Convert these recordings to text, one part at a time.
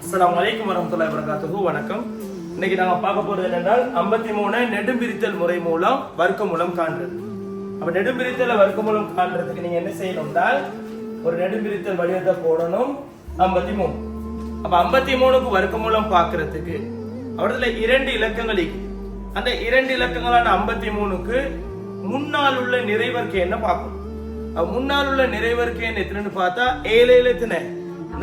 அஸ்லாம் வலைக்கம் வரமத்துல வரகாத்துஹு வணக்கம் இன்னைக்கு நாங்க பார்க்க போறது என்னென்றால் 53 நெடும்பிரித்தல் முறை மூலம் வர்க்க மூலம் காண்றது. அப்ப நெடும்பிரித்தல வர்க்க மூலம் காண்றதுக்கு நீங்க என்ன செய்யணும்னால் ஒரு நெடும்பிரித்தல் வடிவத்தை போடணும். 53 அப்ப 53க்கு வர்க்க மூலம் பாக்குறதுக்கு அவரதுல இரண்டு இலக்கங்கள் அந்த இரண்டு இலக்கங்களான 53க்கு முன்னால் உள்ள நிறைவர்க்கு என்ன பார்க்கணும்? முன்னால் உள்ள நிறைவர்க்கு என்ன எத்தனைன்னு பார்த்தா ஏழு ஏழு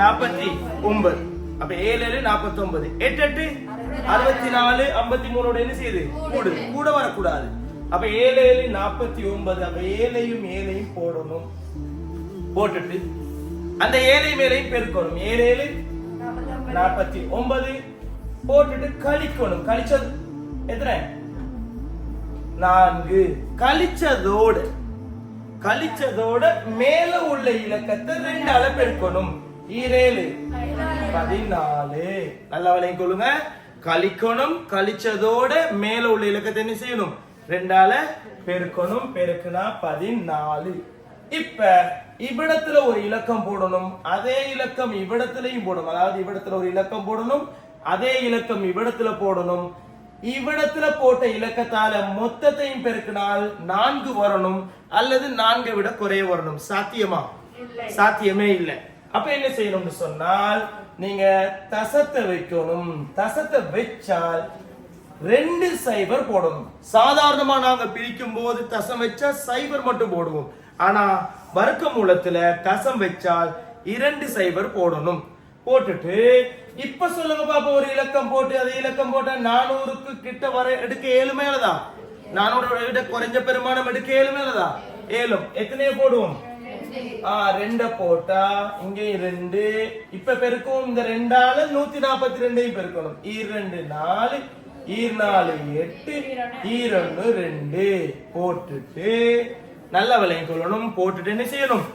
நாற்பத்தி ஒன்பது. அப்ப ஏழு ஏழு நாற்பத்தி ஒன்பது எட்டு எட்டு? அறுபத்தி நாலு ஐம்பத்தி மூணோட என்ன செய்யுது? கூடுது கூட வரக்கூடாது. அப்ப ஏழு ஏழு நாற்பத்தி ஒன்பது அப்ப ஏழையும் ஏழையும் போடணும். போட்டுட்டு அந்த ஏழை மேலையும் பெருக்கணும். ஏழு ஏழு நாற்பத்தி ஒன்பது. போட்டுட்டு கழிக்கணும். கழிச்சது எத்தனை? நான்கு. கழிச்சதோடு கழிச்சதோட மேல உள்ள இலக்கத்தை ரெண்டால பெருக்கணும். ஈரேழு. பதினாலு. நல்லா வளையும் கொள்ளுங்க. கழிக்கணும் கழிச்சதோட மேல உள்ள இலக்கத்தை என்ன செய்யணும்? ரெண்டால பெருக்கணும் பெருக்குனா பதினாலு. இப்ப இவ்விடத்துல ஒரு இலக்கம் போடணும் அதே இலக்கம் இவ்விடத்திலையும் போடணும். அதாவது இவ்விடத்துல ஒரு இலக்கம் போடணும் அதே இலக்கம் இவ்விடத்துல போடணும். இவ்விடத்துல போட்ட இலக்கத்தால மொத்தத்தையும் பெருக்கினால் நான்கு வரணும் அல்லது நான்கை விட குறைய வரணும். சாத்தியமா? சாத்தியமே இல்லை. அப்ப என்ன செய்யணும்னு சொன்னால் நீங்க தசத்தை வைக்கணும். தசத்தை வச்சால் ரெண்டு சைபர் போடணும். சாதாரணமா நாங்க பிரிக்கும் போது தசம் வச்சா சைபர் மட்டும் போடுவோம். ஆனா வர்க்க மூலத்துல தசம் வச்சால் இரண்டு சைபர் போடணும். போட்டுட்டு இப்ப சொல்லுங்க பாப்பா ஒரு இலக்கம் போட்டு அது இலக்கம் போட்டா நானூறுக்கு கிட்ட வர எடுக்க ஏழு மேலதான் நானூறு விட குறைஞ்ச பெருமானம் எடுக்க ஏழு மேலதான் ஏழும். எத்தனையோ போடுவோம். ரெண்ட போட்டா இங்க ரெண்டு இப்ப பெருக்கும் இந்த ரெண்டால நூத்தி நாற்பத்தி ரெண்டையும் பெருக்கணும். ஈர் ரெண்டு நாலு ஈர் நாலு எட்டு ஈரொன்னு ரெண்டு. போட்டுட்டு நல்ல விலையும் சொல்லணும் போட்டுட்டு என்ன செய்யணும்?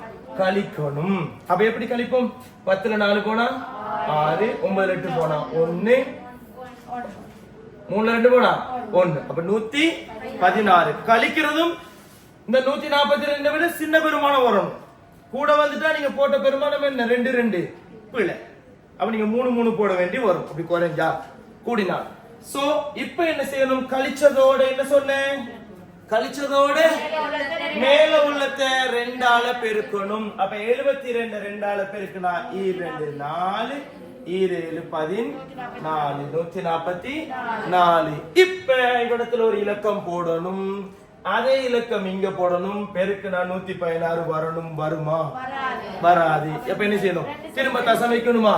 கழிக்கணும். அப்ப எப்படி கழிப்போம்? பத்துல நாலு போனா? ஆறு ஒன்பது எட்டு போனா? ஒன்னு மூணு ரெண்டு போனா? ஒன்னு அப்ப நூத்தி பதினாறு. கழிக்கிறதும் இந்த நூத்தி நாற்பத்தி ரெண்டு விட சின்ன பெருமானம் வரணும். கூட வந்துட்டா நீங்க போட்ட பெருமானம் என்ன? ரெண்டு ரெண்டு. பிள்ளை அப்ப நீங்க மூணு மூணு போட வேண்டி வரும். அப்படி குறைஞ்சா கூடினால் சோ இப்ப என்ன செய்யணும்? கழிச்சதோட என்ன சொன்னேன்? கழிச்சதோட மேல உள்ளத்தை ரெண்டால பெருக்கணும். அப்ப எழுபத்தி ரெண்டு ரெண்டால பெருக்குனா ஈ ரெண்டு நாலு ஈரேழு பதினாலு நூத்தி நாற்பத்தி நாலு. இப்ப இவ்விடத்துல ஒரு இலக்கம் போடணும். அதே இலக்கம் இங்க போடணும் பெருக்குனா நூத்தி பதினாறு வரணும் வருமா? வராது. அப்ப என்ன செய்யணும்? திரும்ப தசம் வைக்கணுமா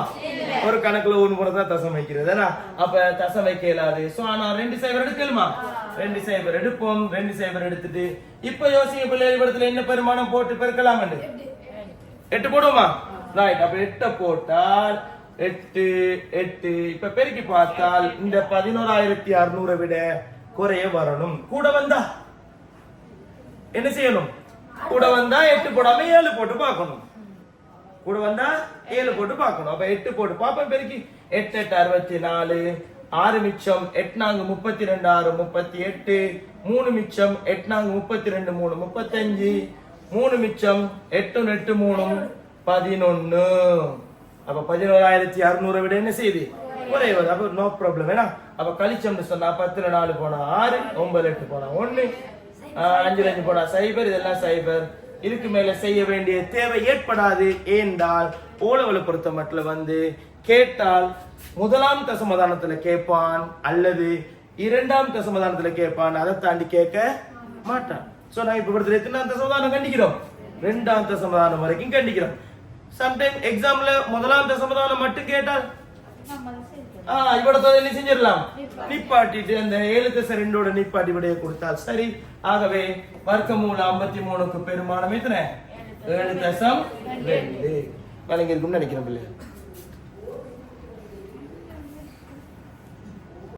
ஒரு கணக்குல ஒண்ணு போல தான் தசம் வைக்கிறது அப்ப தசம் வைக்க இயலாது. சோ ஆனா ரெண்டு சைபர் எடுக்கலுமா? ரெண்டு சைபர் எடுப்போம் ரெண்டு சைபர் எடுத்துட்டு இப்ப யோசிங்க பிள்ளைகள் படத்துல என்ன பெருமானம் போட்டு பெருக்கலாம் எட்டு. போடுவோமா? ரைட் அப்ப எட்ட போட்டால் எட்டு எட்டு. இப்ப பெருக்கி பார்த்தால் இந்த பதினோராயிரத்தி அறுநூறை விட குறைய வரணும். கூட வந்தா? என்ன செய்யணும்? கூட வந்தா எட்டு போடாம ஏழு போட்டு பார்க்கணும். கூட வந்தா ஏழு போட்டு பார்க்கணும். அப்ப எட்டு போட்டு பார்ப்பேன் பெருக்கி. எட்டு எட்டு அறுபத்தி நாலு. ஆறு மிச்சம் எட்நாங்க முப்பத்தி ரெண்டு ஆறு முப்பத்தி எட்டு. மூணு மிச்சம் எட்நாங்க முப்பத்தி ரெண்டு மூணு முப்பத்தஞ்சு. மூணு மிச்சம் எட்டு எட்டு மூணு பதினொன்னு. அப்ப பதினோராயிரத்தி அறுநூறு விட என்ன செய்யுது? குறைவது அப்ப நோ ப்ராப்ளம் ஏன்னா அப்ப கழிச்சோம்னு சொன்னா பத்துல நாலு போனா ஆறு ஒன்பது எட்டு போனா ஒண்ணு. அஞ்சு அஞ்சு போடா. சைபர் இதெல்லாம் சைபர். இதுக்கு மேல செய்ய வேண்டிய தேவை ஏற்படாது ஏன்றால் ஓலவலை பொறுத்த மட்டும் வந்து கேட்டால் முதலாம் தசமதானத்துல கேட்பான் அல்லது இரண்டாம் தசமதானத்துல கேட்பான். அதை தாண்டி கேட்க மாட்டான். சோ நான் இப்ப கொடுத்த எத்தனாம் தசமதானம் கண்டிக்கிறோம்? ரெண்டாம் தசமதானம் வரைக்கும் கண்டிக்கிறோம். சம்டைம் எக்ஸாம்ல முதலாம் தசமதானம் மட்டும் கேட்டால்? இவ்வளவு என்ன செஞ்சிடலாம்? நிப்பாட்டிட்டு அந்த ஏழு தசை ரெண்டோட நிப்பாட்டி விடைய கொடுத்தால் சரி. ஆகவே வர்க்க மூல ஐம்பத்தி மூணுக்கு பெருமானம் எத்தனை? ஏழு தசம் ரெண்டு. நினைக்கிறேன்